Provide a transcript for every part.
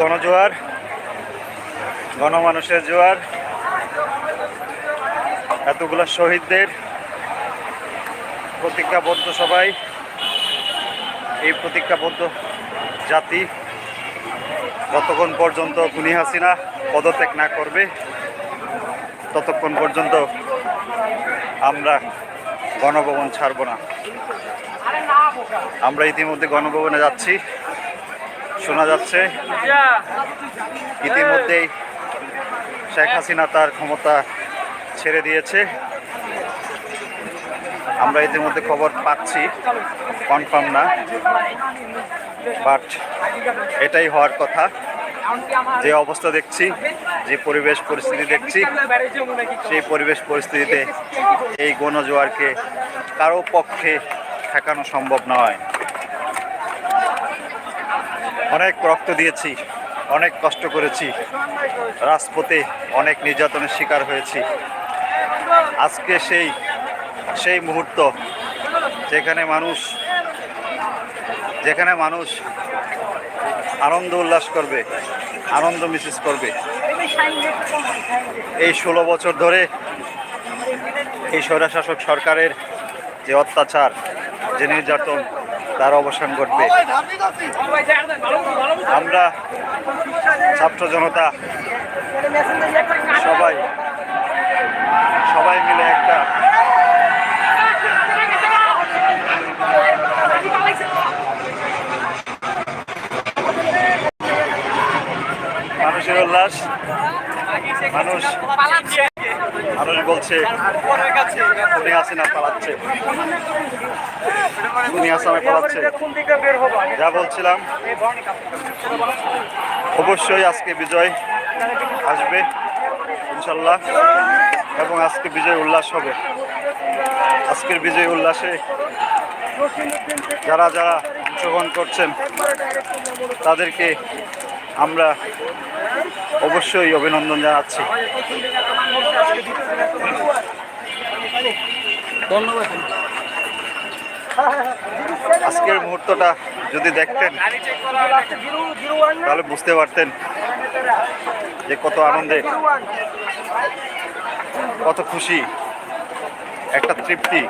গণজোয়ার গণমানুষের জোয়ার, এতগুলো শহীদদের প্রতিজ্ঞাবদ্ধ সবাই, এই প্রতিজ্ঞাবদ্ধ জাতি যতক্ষণ পর্যন্ত খুনি হাসিনা পদত্যাগ না করবে, ততক্ষণ পর্যন্ত আমরা গণভবন ছাড়ব না। আমরা ইতিমধ্যে গণভবনে যাচ্ছি। শোনা যাচ্ছে। ইতিমধ্যেই শেখ হাসিনা তার ক্ষমতা ছেড়ে দিয়েছে। আমরা ইতিমধ্যে খবর পাচ্ছি, কনফার্ম না, বাট এটাই হওয়ার কথা। যে অবস্থা দেখছি, যে পরিবেশ পরিস্থিতি দেখছি, সেই পরিবেশ পরিস্থিতিতে এই গণজোয়ারকে কারও পক্ষে ঠেকানো সম্ভব নয়। অনেক রক্ত দিয়েছি, অনেক কষ্ট করেছি। রাজপথে অনেক নির্যাতনের শিকার হয়েছি। আজকে সেই সেই মুহূর্ত যেখানে মানুষ যেখানে মানুষ আনন্দ উল্লাস করবে, আনন্দ মিছিল করবে। এই ষোলো বছর ধরে এই স্বৈরশাসক সরকারের যে অত্যাচার, যে নির্যাতন তার অবসান ঘটবে। আমরা ছাত্র জনতা সবাই সবাই মিলে একটা মানুষের উল্লাস মানুষ মানুষ বলছে উনি আসেনা পালাচ্ছে। উনি আসামে পালাচ্ছে। যা বলছিলাম, অবশ্যই আজকে বিজয় আসবে, ইনশাল্লাহ, এবং আজকে বিজয় উল্লাস হবে। আজকের বিজয় উল্লাসে যারা যারা অংশগ্রহণ করছেন, তাদেরকে আমরা অবশ্যই অভিনন্দন জানাচ্ছি। আজকের মুহূর্তটা যদি দেখতেন তাহলে বুঝতে পারতেন যে কত আনন্দে কত খুশি একটা তৃপ্তি।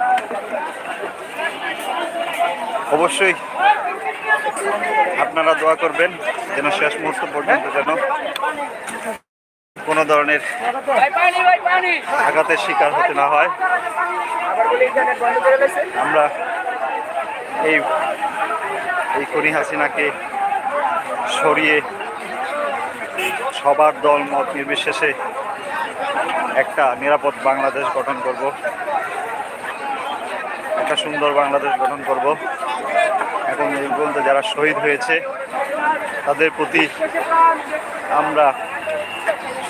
অবশ্যই আপনারা দোয়া করবেন। যেন শেষ মুহূর্ত পর্যন্ত যেন কোনো ধরনের আঘাতের শিকার হতে না হয়। আমরা এই এই খনি হাসিনাকে সরিয়ে সবার দল, মত নির্বিশেষে একটা নিরাপদ বাংলাদেশ গঠন করব। একটা সুন্দর বাংলাদেশ গঠন করব। এবং এই পর্যন্ত যারা শহীদ হয়েছে তাদের প্রতি আমরা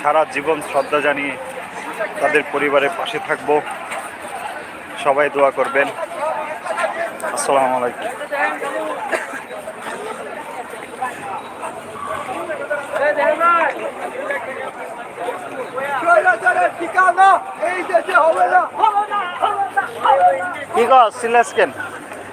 সারা জীবন শ্রদ্ধা জানিয়ে তাদের পরিবারের পাশে থাকব। সবাই দোয়া করবেন। আসসালামু আলাইকুম। কি কস সিলেস কেন?